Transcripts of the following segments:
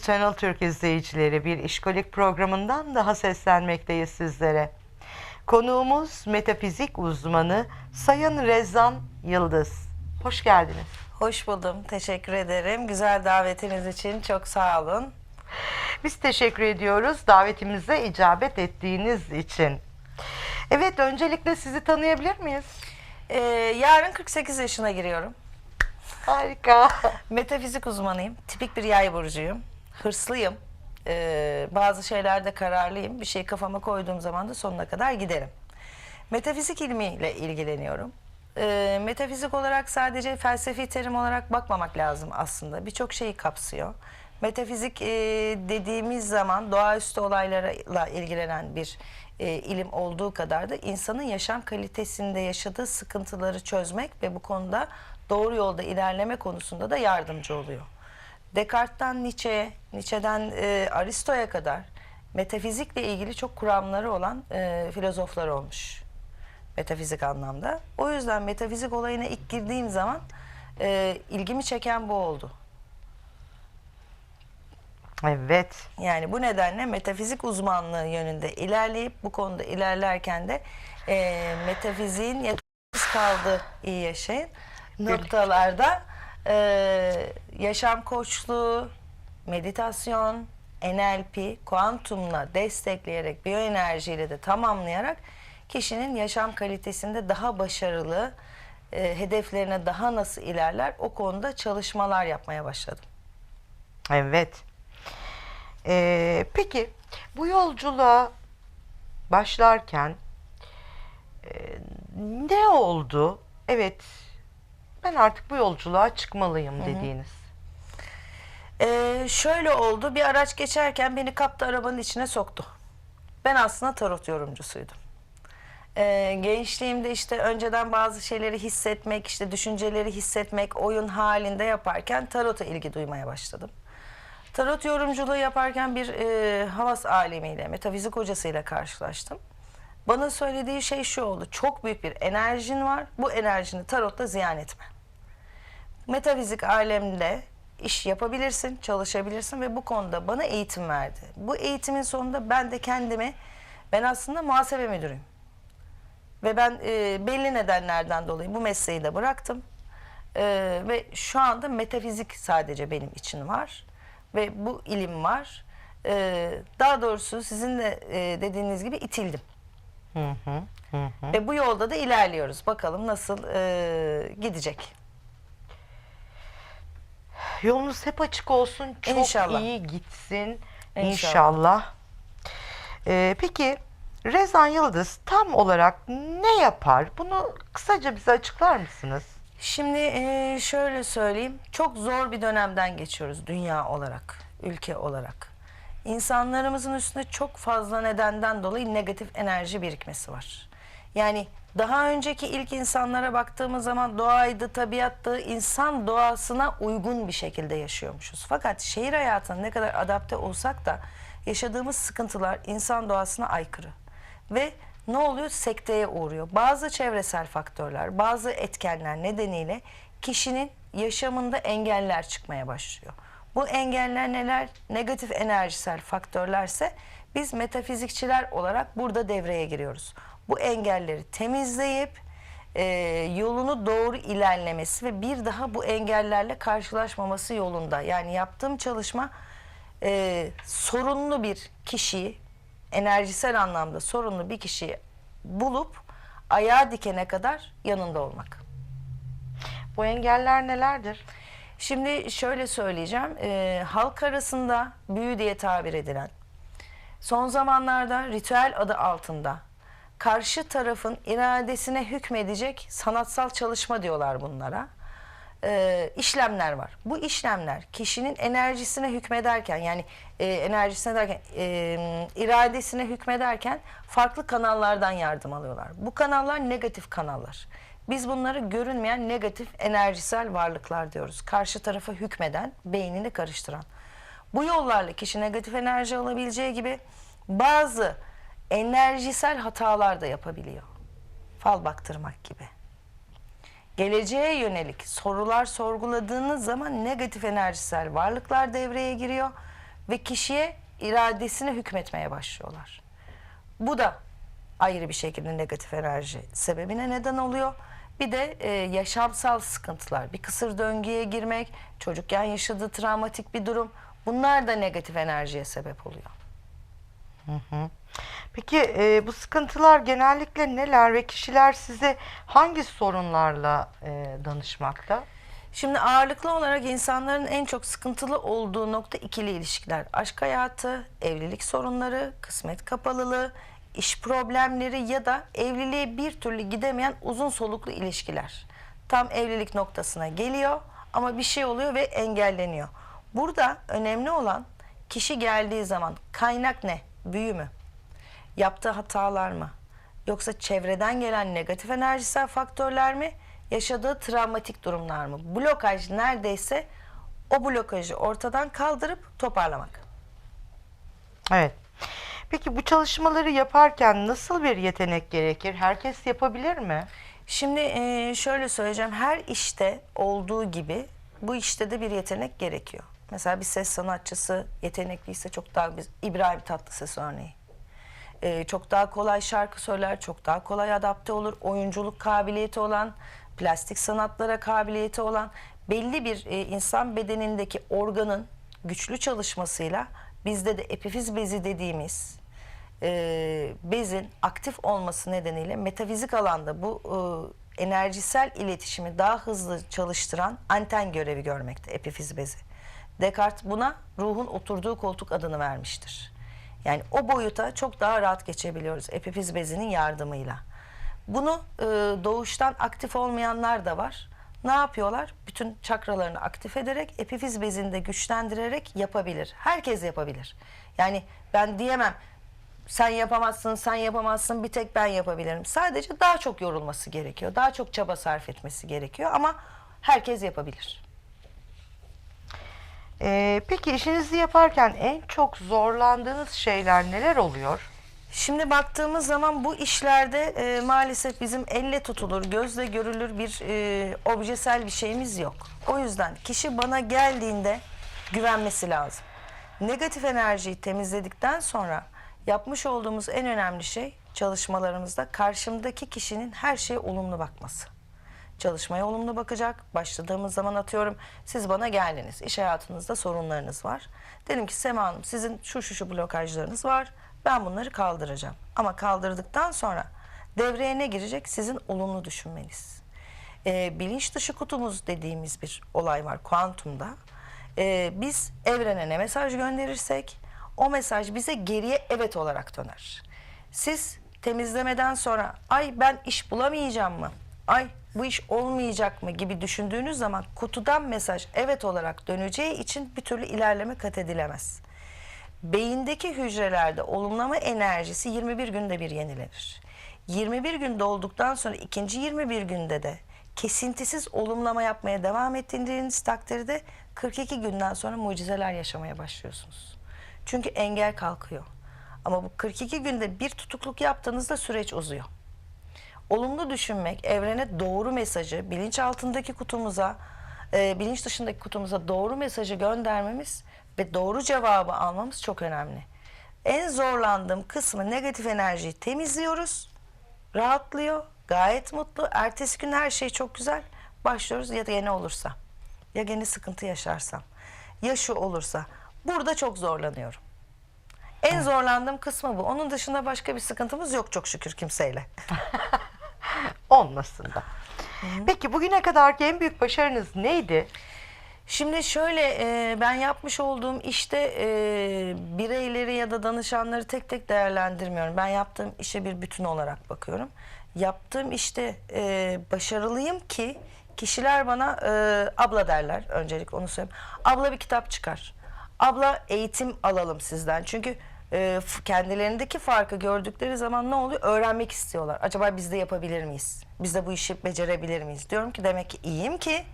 Business Channel Türk izleyicileri. Bir işkolik programından daha seslenmekteyiz sizlere. Konuğumuz metafizik uzmanı Sayın Rezan Yıldız. Hoş geldiniz. Hoş buldum. Teşekkür ederim. Güzel davetiniz için çok sağ olun. Biz teşekkür ediyoruz davetimize icabet ettiğiniz için. Evet öncelikle sizi tanıyabilir miyiz? Ee, yarın 48 yaşına giriyorum. Harika. Metafizik uzmanıyım. Tipik bir yay burcuyum. Hırslıyım. Ee, bazı şeylerde kararlıyım. Bir şey kafama koyduğum zaman da sonuna kadar giderim. Metafizik ilmiyle ilgileniyorum. Ee, metafizik olarak sadece felsefi terim olarak bakmamak lazım aslında. Birçok şeyi kapsıyor. Metafizik e, dediğimiz zaman doğaüstü olaylarla ilgilenen bir e, ilim olduğu kadar da insanın yaşam kalitesinde yaşadığı sıkıntıları çözmek ve bu konuda doğru yolda ilerleme konusunda da yardımcı oluyor. Descartes'ten Nietzsche'ye, Nietzsche'den e, Aristo'ya kadar metafizikle ilgili çok kuramları olan e, filozoflar olmuş. Metafizik anlamda. O yüzden metafizik olayına ilk girdiğim zaman e, ilgimi çeken bu oldu. Evet. Yani bu nedenle metafizik uzmanlığı yönünde ilerleyip bu konuda ilerlerken de e, metafiziğin yetersiz kaldığı iyi yaşayın noktalarda e, yaşam koçluğu, meditasyon, NLP, kuantumla destekleyerek biyoenerjiyle de tamamlayarak kişinin yaşam kalitesinde daha başarılı, e, hedeflerine daha nasıl ilerler o konuda çalışmalar yapmaya başladım. Evet. Ee, peki bu yolculuğa başlarken e, ne oldu? Evet ben artık bu yolculuğa çıkmalıyım dediğiniz. Ee, şöyle oldu. Bir araç geçerken beni kaptı arabanın içine soktu. Ben aslında tarot yorumcusuydum. Ee, gençliğimde işte önceden bazı şeyleri hissetmek, işte düşünceleri hissetmek, oyun halinde yaparken tarota ilgi duymaya başladım. Tarot yorumculuğu yaparken bir e, havas alemiyle, metafizik hocasıyla karşılaştım. Bana söylediği şey şu oldu. Çok büyük bir enerjin var. Bu enerjini tarotta ziyan etme. Metafizik alemde iş yapabilirsin, çalışabilirsin ve bu konuda bana eğitim verdi. Bu eğitimin sonunda ben de kendimi, ben aslında muhasebe müdürüyüm. Ve ben e, belli nedenlerden dolayı bu mesleği de bıraktım. E, ve şu anda metafizik sadece benim için var. Ve bu ilim var. E, daha doğrusu sizin de e, dediğiniz gibi itildim. Hı hı, hı. Ve bu yolda da ilerliyoruz. Bakalım nasıl e, gidecek. Yolunuz hep açık olsun. Çok İnşallah. iyi gitsin. İnşallah. İnşallah. Ee, peki Rezan Yıldız tam olarak ne yapar? Bunu kısaca bize açıklar mısınız? Şimdi e, şöyle söyleyeyim. Çok zor bir dönemden geçiyoruz dünya olarak, ülke olarak. İnsanlarımızın üstünde çok fazla nedenden dolayı negatif enerji birikmesi var. Yani daha önceki ilk insanlara baktığımız zaman doğaydı, tabiattı, insan doğasına uygun bir şekilde yaşıyormuşuz. Fakat şehir hayatına ne kadar adapte olsak da yaşadığımız sıkıntılar insan doğasına aykırı. Ve ne oluyor? Sekteye uğruyor. Bazı çevresel faktörler, bazı etkenler nedeniyle kişinin yaşamında engeller çıkmaya başlıyor. Bu engeller neler? Negatif enerjisel faktörlerse biz metafizikçiler olarak burada devreye giriyoruz. Bu engelleri temizleyip e, yolunu doğru ilerlemesi ve bir daha bu engellerle karşılaşmaması yolunda. Yani yaptığım çalışma e, sorunlu bir kişiyi, enerjisel anlamda sorunlu bir kişiyi bulup ayağa dikene kadar yanında olmak. Bu engeller nelerdir? Şimdi şöyle söyleyeceğim. e, halk arasında büyü diye tabir edilen, son zamanlarda ritüel adı altında karşı tarafın iradesine hükmedecek sanatsal çalışma diyorlar bunlara. E, işlemler var. Bu işlemler kişinin enerjisine hükmederken yani e, enerjisine derken e, iradesine hükmederken farklı kanallardan yardım alıyorlar. Bu kanallar negatif kanallar. Biz bunları görünmeyen negatif enerjisel varlıklar diyoruz. Karşı tarafa hükmeden, beynini karıştıran. Bu yollarla kişi negatif enerji alabileceği gibi bazı enerjisel hatalar da yapabiliyor. Fal baktırmak gibi. geleceğe yönelik sorular sorguladığınız zaman negatif enerjisel varlıklar devreye giriyor ve kişiye iradesine hükmetmeye başlıyorlar. Bu da ayrı bir şekilde negatif enerji sebebine neden oluyor. Bir de e, yaşamsal sıkıntılar, bir kısır döngüye girmek, çocukken yaşadığı travmatik bir durum bunlar da negatif enerjiye sebep oluyor. Peki e, bu sıkıntılar genellikle neler ve kişiler size hangi sorunlarla e, danışmakta? Şimdi ağırlıklı olarak insanların en çok sıkıntılı olduğu nokta ikili ilişkiler. Aşk hayatı, evlilik sorunları, kısmet kapalılığı, iş problemleri ya da evliliğe bir türlü gidemeyen uzun soluklu ilişkiler. Tam evlilik noktasına geliyor ama bir şey oluyor ve engelleniyor. Burada önemli olan kişi geldiği zaman kaynak ne? Büyü mü? Yaptığı hatalar mı? Yoksa çevreden gelen negatif enerjisel faktörler mi? Yaşadığı travmatik durumlar mı? Blokaj neredeyse o blokajı ortadan kaldırıp toparlamak. Evet. Peki bu çalışmaları yaparken nasıl bir yetenek gerekir? Herkes yapabilir mi? Şimdi eee, şöyle söyleyeceğim. Her işte olduğu gibi bu işte de bir yetenek gerekiyor. Mesela bir ses sanatçısı yetenekliyse çok daha biz İbrahim Tatlıses örneği. Eee, çok daha kolay şarkı söyler, çok daha kolay adapte olur. Oyunculuk kabiliyeti olan, plastik sanatlara kabiliyeti olan belli bir e, insan bedenindeki organın güçlü çalışmasıyla bizde de epifiz bezi dediğimiz e, bezin aktif olması nedeniyle metafizik alanda bu e, enerjisel iletişimi daha hızlı çalıştıran anten görevi görmekte epifiz bezi. Descartes buna ruhun oturduğu koltuk adını vermiştir. Yani o boyuta çok daha rahat geçebiliyoruz epifiz bezinin yardımıyla. Bunu e, doğuştan aktif olmayanlar da var. Ne yapıyorlar? Bütün çakralarını aktif ederek epifiz bezini de güçlendirerek yapabilir. Herkes yapabilir. Yani ben diyemem sen yapamazsın, sen yapamazsın, bir tek ben yapabilirim. Sadece daha çok yorulması gerekiyor. Daha çok çaba sarf etmesi gerekiyor ama herkes yapabilir. Ee, peki işinizi yaparken en çok zorlandığınız şeyler neler oluyor? Şimdi baktığımız zaman bu işlerde e, maalesef bizim elle tutulur, gözle görülür bir e, objesel bir şeyimiz yok. O yüzden kişi bana geldiğinde güvenmesi lazım. Negatif enerjiyi temizledikten sonra yapmış olduğumuz en önemli şey çalışmalarımızda karşımdaki kişinin her şeye olumlu bakması. Çalışmaya olumlu bakacak. Başladığımız zaman atıyorum siz bana geldiniz. İş hayatınızda sorunlarınız var. Dedim ki Sema Hanım sizin şu şu şu blokajlarınız var. Ben bunları kaldıracağım. Ama kaldırdıktan sonra devreye ne girecek? Sizin olumlu düşünmeniz. Ee, bilinç dışı kutumuz dediğimiz bir olay var kuantumda. Ee, biz evrene ne mesaj gönderirsek o mesaj bize geriye evet olarak döner. Siz temizlemeden sonra ay ben iş bulamayacağım mı? Ay bu iş olmayacak mı gibi düşündüğünüz zaman kutudan mesaj evet olarak döneceği için bir türlü ilerleme kat edilemez. Beyindeki hücrelerde olumlama enerjisi 21 günde bir yenilenir. 21 gün dolduktan sonra ikinci 21 günde de kesintisiz olumlama yapmaya devam ettiğiniz takdirde 42 günden sonra mucizeler yaşamaya başlıyorsunuz. Çünkü engel kalkıyor. Ama bu 42 günde bir tutukluk yaptığınızda süreç uzuyor. Olumlu düşünmek, evrene doğru mesajı, bilinç altındaki kutumuza, e, bilinç dışındaki kutumuza doğru mesajı göndermemiz ve doğru cevabı almamız çok önemli. En zorlandığım kısmı negatif enerjiyi temizliyoruz. Rahatlıyor, gayet mutlu. Ertesi gün her şey çok güzel. Başlıyoruz ya da yine olursa. Ya gene sıkıntı yaşarsam. Ya şu olursa. Burada çok zorlanıyorum. En zorlandığım kısmı bu. Onun dışında başka bir sıkıntımız yok çok şükür kimseyle. Olmasın da. Peki bugüne kadarki en büyük başarınız neydi? Şimdi şöyle e, ben yapmış olduğum işte e, bireyleri ya da danışanları tek tek değerlendirmiyorum. Ben yaptığım işe bir bütün olarak bakıyorum. Yaptığım işte e, başarılıyım ki kişiler bana e, abla derler öncelikle onu söyleyeyim. Abla bir kitap çıkar. Abla eğitim alalım sizden. Çünkü e, kendilerindeki farkı gördükleri zaman ne oluyor? Öğrenmek istiyorlar. Acaba biz de yapabilir miyiz? Biz de bu işi becerebilir miyiz? Diyorum ki demek ki iyiyim ki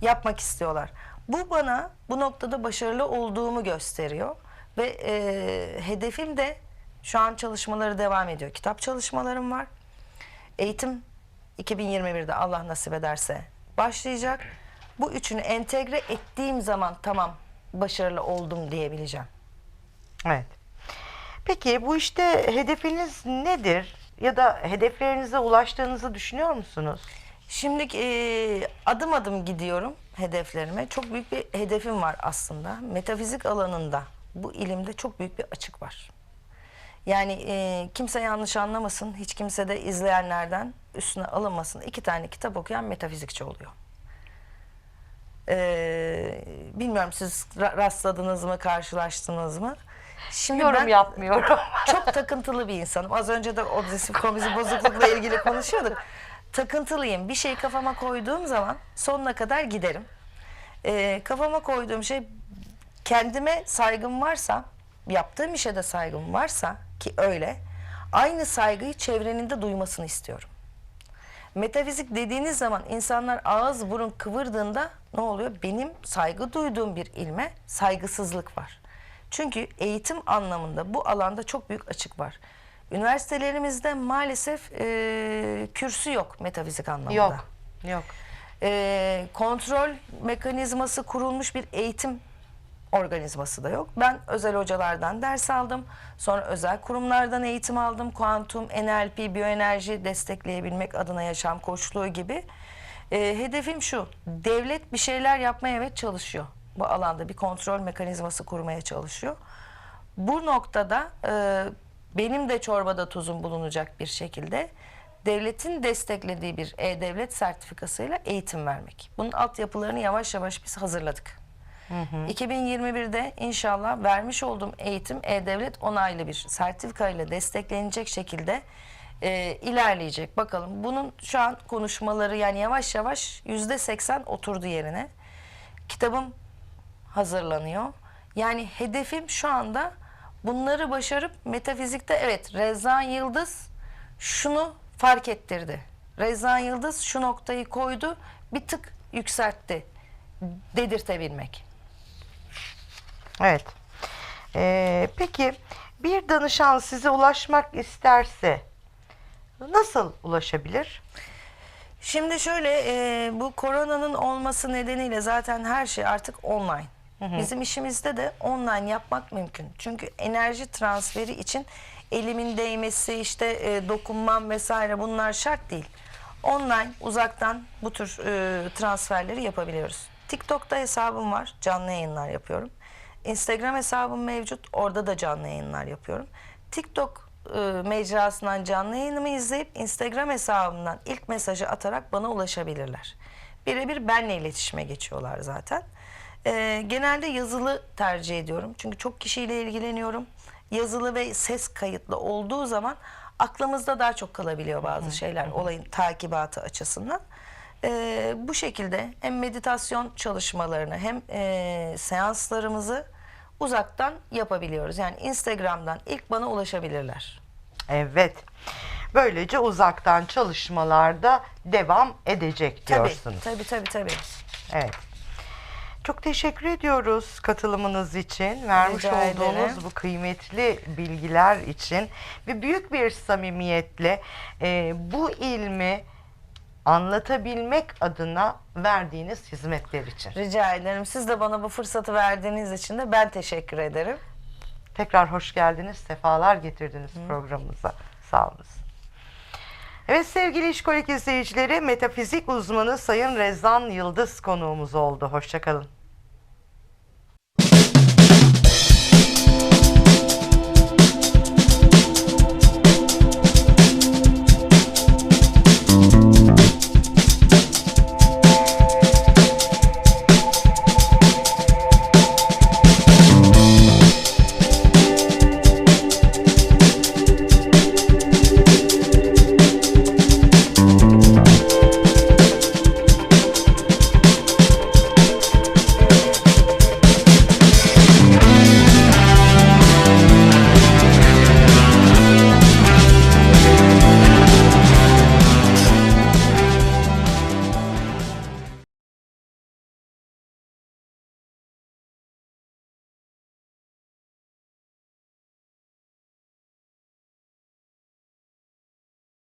yapmak istiyorlar. Bu bana bu noktada başarılı olduğumu gösteriyor ve e, hedefim de şu an çalışmaları devam ediyor. Kitap çalışmalarım var. Eğitim 2021'de Allah nasip ederse başlayacak. Bu üçünü entegre ettiğim zaman tamam başarılı oldum diyebileceğim. Evet. Peki bu işte hedefiniz nedir? Ya da hedeflerinize ulaştığınızı düşünüyor musunuz? Şimdi e, adım adım gidiyorum hedeflerime. Çok büyük bir hedefim var aslında. Metafizik alanında bu ilimde çok büyük bir açık var. Yani e, kimse yanlış anlamasın, hiç kimse de izleyenlerden üstüne alınmasın. İki tane kitap okuyan metafizikçi oluyor. E, bilmiyorum siz ra- rastladınız mı, karşılaştınız mı? Şimdi Yorum ben- yapmıyorum. çok takıntılı bir insanım. Az önce de obsesif kompulsif bozuklukla ilgili konuşuyorduk. Takıntılıyım. Bir şey kafama koyduğum zaman sonuna kadar giderim. Ee, kafama koyduğum şey kendime saygım varsa, yaptığım işe de saygım varsa ki öyle, aynı saygıyı çevrenin de duymasını istiyorum. Metafizik dediğiniz zaman insanlar ağız burun kıvırdığında ne oluyor? Benim saygı duyduğum bir ilme saygısızlık var. Çünkü eğitim anlamında bu alanda çok büyük açık var. Üniversitelerimizde maalesef e, kürsü yok metafizik anlamında. Yok. Yok. E, kontrol mekanizması kurulmuş bir eğitim organizması da yok. Ben özel hocalardan ders aldım. Sonra özel kurumlardan eğitim aldım. Kuantum, NLP, biyoenerji destekleyebilmek adına yaşam koçluğu gibi. Ee, hedefim şu. Devlet bir şeyler yapmaya evet çalışıyor. Bu alanda bir kontrol mekanizması kurmaya çalışıyor. Bu noktada e, benim de çorbada tuzum bulunacak bir şekilde devletin desteklediği bir e-devlet sertifikasıyla eğitim vermek. Bunun altyapılarını yavaş yavaş biz hazırladık. 2021'de inşallah vermiş olduğum eğitim E-Devlet onaylı bir sertifika ile desteklenecek şekilde e, ilerleyecek. Bakalım bunun şu an konuşmaları yani yavaş yavaş yüzde seksen oturdu yerine. Kitabım hazırlanıyor. Yani hedefim şu anda bunları başarıp metafizikte evet Rezan Yıldız şunu fark ettirdi. Rezan Yıldız şu noktayı koydu bir tık yükseltti dedirtebilmek. Evet. Ee, peki bir danışan size ulaşmak isterse nasıl ulaşabilir? Şimdi şöyle e, bu koronanın olması nedeniyle zaten her şey artık online. Bizim işimizde de online yapmak mümkün. Çünkü enerji transferi için elimin değmesi, işte e, dokunmam vesaire bunlar şart değil. Online, uzaktan bu tür e, transferleri yapabiliyoruz. TikTok'ta hesabım var, canlı yayınlar yapıyorum. Instagram hesabım mevcut, orada da canlı yayınlar yapıyorum. TikTok e, mecrasından canlı yayınımı izleyip Instagram hesabımdan ilk mesajı atarak bana ulaşabilirler. Birebir benle iletişime geçiyorlar zaten. E, genelde yazılı tercih ediyorum. Çünkü çok kişiyle ilgileniyorum. Yazılı ve ses kayıtlı olduğu zaman aklımızda daha çok kalabiliyor bazı şeyler olayın takibatı açısından. E, bu şekilde hem meditasyon çalışmalarını hem e, seanslarımızı uzaktan yapabiliyoruz. Yani Instagram'dan ilk bana ulaşabilirler. Evet. Böylece uzaktan çalışmalarda devam edecek Tabii, diyorsunuz. tabii, tabii, tabii. Evet. Çok teşekkür ediyoruz katılımınız için, vermiş Rica olduğunuz ederim. bu kıymetli bilgiler için ve büyük bir samimiyetle e, bu ilmi anlatabilmek adına verdiğiniz hizmetler için. Rica ederim. Siz de bana bu fırsatı verdiğiniz için de ben teşekkür ederim. Tekrar hoş geldiniz, sefalar getirdiniz programımıza. Sağ olun. Evet sevgili İşkolik izleyicileri, metafizik uzmanı Sayın Rezan Yıldız konuğumuz oldu. Hoşçakalın.